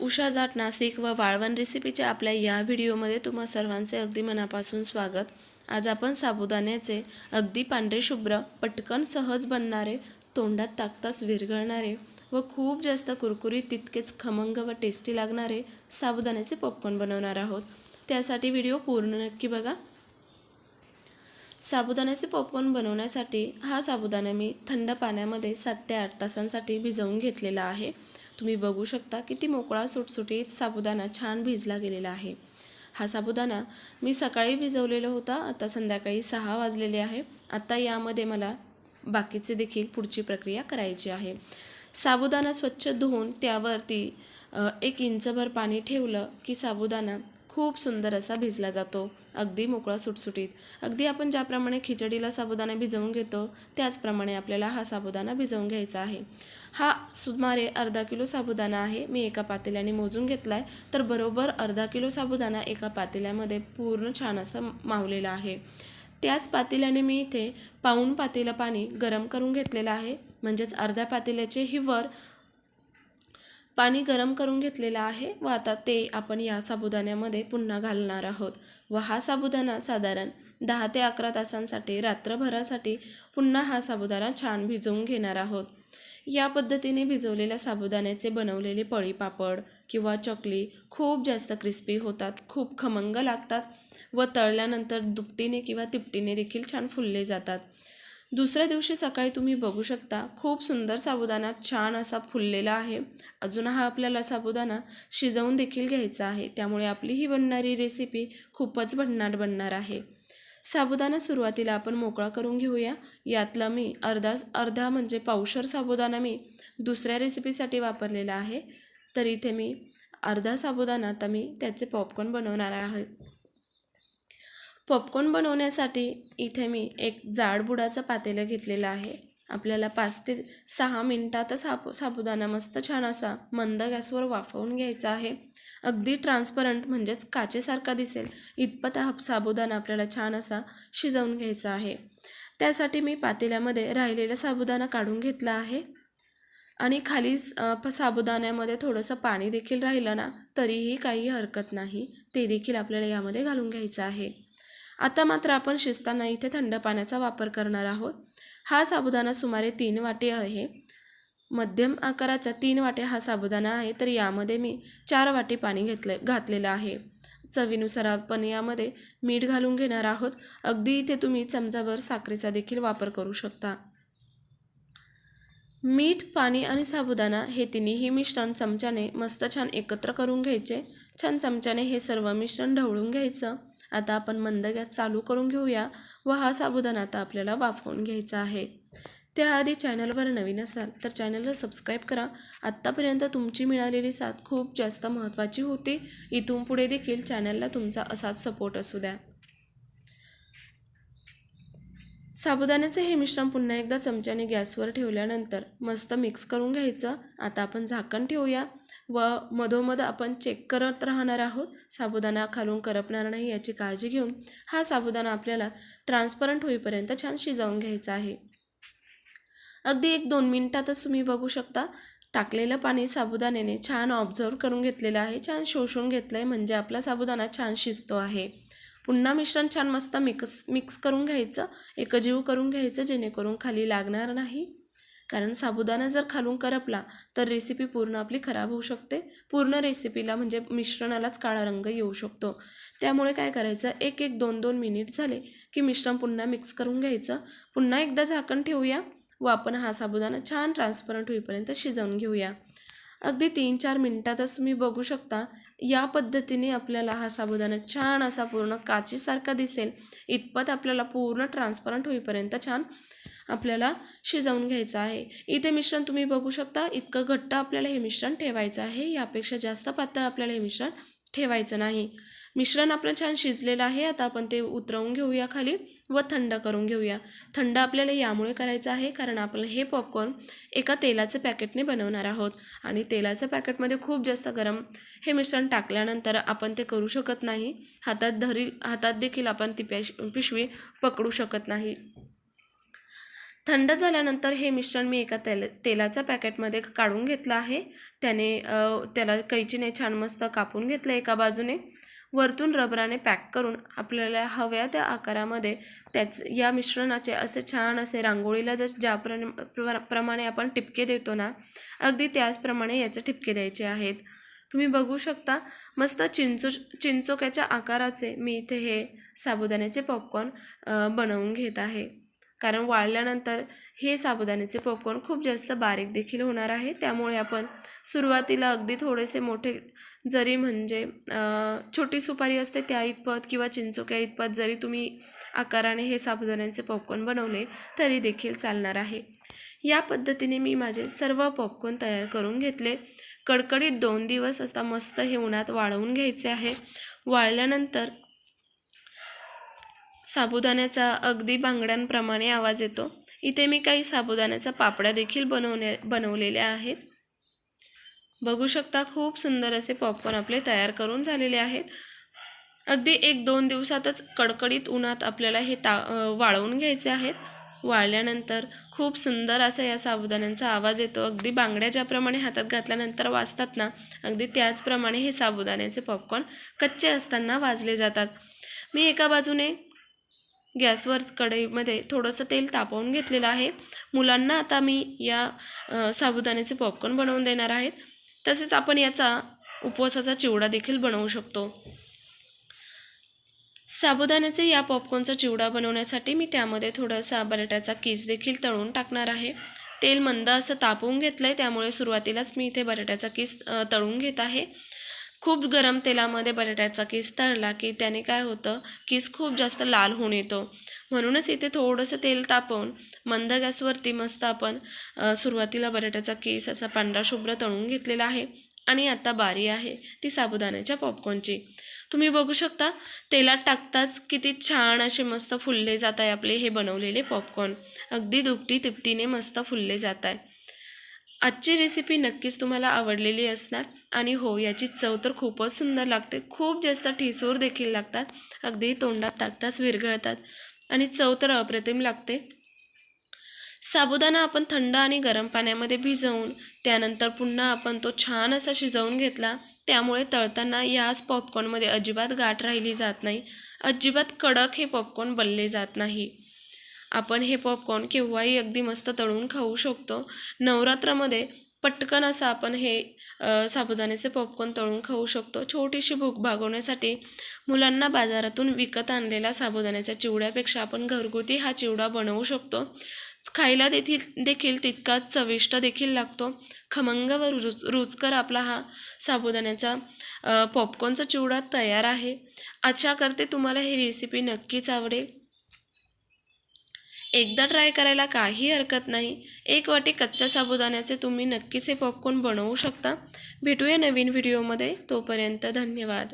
उषा जाट नाशिक व वाळवण रेसिपीच्या आपल्या या व्हिडिओमध्ये तुम्हा सर्वांचे अगदी मनापासून स्वागत. आज आपण साबुदाण्याचे अगदी पांढरे शुभ्र पटकन सहज बनणारे तोंडात ताकताच विरघळणारे व खूप जास्त कुरकुरीत तितकेच खमंग व टेस्टी लागणारे साबुदाण्याचे पॉपकॉर्न बनवणार आहोत. त्यासाठी व्हिडिओ पूर्ण नक्की बघा. साबुदाण्याचे पॉपकॉर्न बनवण्यासाठी हा साबुदाणा मी थंड पाण्यामध्ये सात ते आठ तासांसाठी भिजवून घेतलेला आहे. तुम्ही बघू शकता किती मोकळा सुटसुटीत साबुदाणा छान भिजला गेलेला आहे. हा साबुदाणा मी सकाळी भिजवलेला होता आता संध्याकाळी सहा वाजलेले आहे. आता यामध्ये मला बाकीचे देखील पुढची प्रक्रिया करायची आहे. साबुदाणा स्वच्छ धुवून त्यावरती एक इंचभर पाणी ठेवलं की साबुदाणा खूप सुंदर असा भिजला जातो. अगदी मोकळा सुटसुटीत. अगदी आपण ज्याप्रमाणे खिचडीला साबुदाणा भिजवून घेतो त्याचप्रमाणे आपल्याला हा साबुदाणा भिजवून घ्यायचा आहे. हा सुमारे अर्धा किलो साबुदाणा आहे मी एका पातेल्याने मोजून घेतला आहे तर बरोबर अर्धा किलो साबुदाणा एका पातेल्यामध्ये पूर्ण छान असा मावलेला आहे. त्याच पातेल्याने मी इथे पाऊण पातेलं पाणी गरम करून घेतलेलं आहे. म्हणजेच अर्ध्या पातेल्याचे ही वर पाणी गरम करून घेतलेलं आहे व आता ते आपण या साबुदाण्यामध्ये पुन्हा घालणार आहोत. व हा साबुदाणा साधारण दहा ते अकरा तासांसाठी रात्रभरासाठी पुन्हा हा साबुदाणा छान भिजवून घेणार आहोत. या पद्धतीने भिजवलेल्या साबुदाण्याचे बनवलेले पळी पापड किंवा चकली खूप जास्त क्रिस्पी होतात खूप खमंग लागतात व तळल्यानंतर दुपटीने किंवा तिपटीने देखील छान फुलले जातात. दुसऱ्या दिवशी सकाळी तुम्ही बघू शकता खूप सुंदर साबुदाणा छान असा फुललेला आहे. अजून हा आपल्याला साबुदाणा शिजवून देखील घ्यायचा आहे. त्यामुळे आपली ही बनणारी रेसिपी खूपच भन्नाट बनणार आहे. साबुदाणा सुरुवातीला आपण मोकळा करून घेऊया. यातला मी अर्धा अर्धा म्हणजे पावशर साबुदाणा मी दुसऱ्या रेसिपीसाठी वापरलेला आहे. तर इथे मी अर्धा साबुदाणा आता मी त्याचे पॉपकॉर्न बनवणार आहे. पॉपकॉर्न बनवण्यासाठी इथे मी एक जाडबुडाचं पातेलं घेतलेलं आहे. आपल्याला पाच ते सहा मिनटातच हा साबुदाणा मस्त छान असा मंद गॅसवर वाफवून घ्यायचा आहे. अगदी ट्रान्सपरंट म्हणजेच काचेसारखा दिसेल. इतपत हा साबुदाणा आपल्याला छान असा शिजवून घ्यायचा आहे. त्यासाठी मी पातेल्यामध्ये राहिलेला साबुदाणा काढून घेतला आहे. आणि खाली साबुदाण्यामध्ये थोडंसं पाणी देखील राहिलं ना तरीही काही हरकत नाही. ते देखील आपल्याला यामध्ये घालून घ्यायचं आहे. आता मात्र आपण शिजताना इथे थंड पाण्याचा वापर करणार आहोत. हा साबुदाणा सुमारे तीन वाटे आहे. मध्यम आकाराचा तीन वाटे हा साबुदाणा आहे तर यामध्ये मी चार वाटे पाणी घेतलं घातलेलं आहे. चवीनुसार आपण यामध्ये मीठ घालून घेणार आहोत. अगदी इथे तुम्ही चमचाभर साखरेचा देखील वापर करू शकता. मीठ पाणी आणि साबुदाणा हे तिन्ही मिश्रण चमच्याने मस्त छान एकत्र करून घ्यायचे. छान चमच्याने हे सर्व मिश्रण ढवळून घ्यायचं. आता आपण मंद गॅस चालू करून घेऊया व हा साबुदाणा आता आपल्याला वाफवून घ्यायचा आहे. त्याआधी चॅनलवर नवीन असाल तर चॅनलला सबस्क्राईब करा. आत्तापर्यंत तुमची मिळालेली साथ खूप जास्त महत्त्वाची होती. इथून पुढे देखील चॅनलला तुमचा असाच सपोर्ट असू द्या. साबुदाण्याचं हे मिश्रण पुन्हा एकदा चमच्याने गॅसवर ठेवल्यानंतर मस्त मिक्स करून घ्यायचं. आता आपण झाकण ठेवूया. व मधोमध आपण चेक करत राहणार आहोत. साबुदाणा खालून करपणार नाही याची काळजी घेऊन हा साबुदाणा आपल्याला ट्रान्सपरंट होईपर्यंत छान शिजवून घ्यायचा आहे. अगदी एक दोन मिनटातच तुम्ही बघू शकता. टाकलेलं पाणी साबुदाण्याने छान ऑब्झर्व करून घेतलेलं आहे. छान शोषून घेतलं आहे म्हणजे आपला साबुदाणा छान शिजतो आहे. पुन्हा मिश्रण छान मस्त मिक्स मिक्स करून घ्यायचं. एकजीव करून घ्यायचं जेणेकरून खाली लागणार नाही. कारण साबुदाणा जर खालून करपला तर रेसिपी पूर्ण आपली खराब होऊ शकते. पूर्ण रेसिपीला म्हणजे मिश्रणालाच काळा रंग येऊ शकतो. त्यामुळे काय करायचं एक एक दोन दोन मिनिट झाले की मिश्रण पुन्हा मिक्स करून घ्यायचं. पुन्हा एकदा झाकण ठेवूया व आपण हा साबुदाणा छान ट्रान्सपरंट होईपर्यंत शिजवून घेऊया. अगदी तीन चार मिनटातच तुम्ही बघू शकता या पद्धतीने आपल्याला हा साबुदाणा छान असा पूर्ण काचीसारखा दिसेल. इतपत आपल्याला पूर्ण ट्रान्सपरंट होईपर्यंत छान आपल्याला शिजवून घ्यायचं आहे. इथे मिश्रण तुम्ही बघू शकता इतकं घट्ट आपल्याला हे मिश्रण ठेवायचं आहे. यापेक्षा जास्त पातळ आपल्याला हे मिश्रण ठेवायचं नाही. मिश्रण आपलं छान शिजलेलं आहे. आता आपण ते उतरवून घेऊया खाली व थंड करून घेऊया. थंड आपल्याला यामुळे करायचं आहे कारण आपण हे पॉपकॉर्न एका तेलाचं पॅकेटने बनवणार आहोत. आणि तेलाचं पॅकेटमध्ये खूप जास्त गरम हे मिश्रण टाकल्यानंतर आपण ते करू शकत नाही. हातात धरी हातात देखील आपण ती पॅश पिशवी पकडू शकत नाही. थंड झाल्यानंतर हे मिश्रण मी एका तेल तेलाच्या पॅकेटमध्ये काढून घेतलं आहे. त्याने त्याला कैचीने छान मस्त कापून घेतलं एका बाजूने. वरतून रबराने पॅक करून आपल्याला हव्या त्या आकारामध्ये त्याच या मिश्रणाचे असे छान असे रांगोळीला जर ज्या प्र प्र- प्रमाणे आपण टिपके देतो ना अगदी त्याचप्रमाणे याचे ठिपके द्यायचे आहेत. तुम्ही बघू शकता मस्त चिंचो चिंचोक्याच्या आकाराचे मी इथे हे साबुदाण्याचे पॉपकॉर्न बनवून घेत आहे. कारण वाळल्यानंतर हे साबुदाण्याचे पॉपकॉर्न खूप जास्त बारीक देखील होणार आहे. त्यामुळे आपण सुरुवातीला अगदी थोडेसे मोठे जरी म्हणजे छोटी सुपारी असते त्या इतपत किंवा चिंचोक्या इतपत जरी तुम्ही आकाराने हे साबुदाण्याचे पॉपकॉर्न बनवले तरी देखील चालणार आहे. या पद्धतीने मी माझे सर्व पॉपकॉर्न तयार करून घेतले. कडकडीत दोन दिवस असता मस्त हे उन्हात वाळवून घ्यायचे आहे. वाळल्यानंतर साबुदाण्याचा अगदी बांगड्यांप्रमाणे आवाज येतो. इथे मी काही साबुदाण्याचा पापड्या देखील बनवण्या बनवलेल्या आहेत. बघू शकता खूप सुंदर असे पॉपकॉर्न आपले तयार करून झालेले आहेत. अगदी एक दोन दिवसातच कडकडीत उन्हात आपल्याला हे ता वाळवून घ्यायचे आहेत. वाळल्यानंतर खूप सुंदर असा या साबुदाण्यांचा आवाज येतो. अगदी बांगड्या ज्याप्रमाणे हातात घातल्यानंतर वाजतात ना अगदी त्याचप्रमाणे हे साबुदाण्याचे पॉपकॉर्न कच्चे असताना वाजले जातात. मी एका बाजूने गॅसवर कढईमध्ये थोडंसं तेल तापवून घेतलेलं आहे. मुलांना आता मी या साबुदाण्याचे पॉपकॉर्न बनवून देणार आहेत. तसेच आपण याचा उपवासाचा चिवडा देखील बनवू शकतो. साबुदाण्याचे या पॉपकॉर्नचा चिवडा बनवण्यासाठी मी त्यामध्ये थोडासा बटाट्याचा किस देखील तळून टाकणार आहे. तेल मंद असं तापवून घेतलं आहे त्यामुळे सुरुवातीलाच मी इथे बटाट्याचा किस तळून घेत आहे. खूप गरम तेलामध्ये बटाट्याचा किस तळला की त्याने काय होतं? किस खूप जास्त लाल होऊन येतो. म्हणूनच इथे थोडंसं तेल तापवून मंद गॅसवरती मस्त आपण सुरुवातीला बटाट्याचा किस असा पांढरा शुभ्र तळून घेतलेला आहे आणि आता बारी आहे ती साबुदाण्याच्या पॉपकॉर्नची तुम्ही बघू शकता तेलात टाकताच किती छान असे मस्त फुलले जात आहे आपले हे बनवलेले पॉपकॉर्न अगदी दुपटी तिपटीने मस्त फुलले जात आहे आजची रेसिपी नक्कीच तुम्हाला आवडलेली असणार. आणि हो याची चव तर खूपच सुंदर लागते. खूप जास्त ठिसूर देखील लागतात. अगदी तोंडात टाकताच विरघळतात. आणि चव तर अप्रतिम लागते. साबुदाणा आपण थंड आणि गरम पाण्यामध्ये भिजवून त्यानंतर पुन्हा आपण तो छान असा शिजवून घेतला. त्यामुळे तळताना याच पॉपकॉर्नमध्ये अजिबात गाठ राहिली जात नाही. अजिबात कडक हे पॉपकॉर्न बनले जात नाही. आपण हे पॉपकॉर्न केव्हाही अगदी मस्त तळून खाऊ शकतो. नवरात्रामध्ये पटकन असं आपण हे साबुदाण्याचे पॉपकॉर्न तळून खाऊ शकतो. छोटीशी भूक भागवण्यासाठी मुलांना बाजारातून विकत आणलेला साबुदाण्याच्या चिवड्यापेक्षा आपण घरगुती हा चिवडा बनवू शकतो. खायला देखील देखील तितकाच चविष्ट देखील लागतो. खमंग व रुच रुचकर आपला हा साबुदाण्याचा पॉपकॉर्नचा चिवडा तयार आहे. आशा करते तुम्हाला ही रेसिपी नक्कीच आवडेल. एकदा ट्राय करायला काही हरकत नाही. एक वाटी कच्च्या साबुदाण्याचे तुम्ही नक्कीच हे पॉपकॉर्न बनवू शकता. भेटूया नवीन व्हिडिओमध्ये तोपर्यंत धन्यवाद.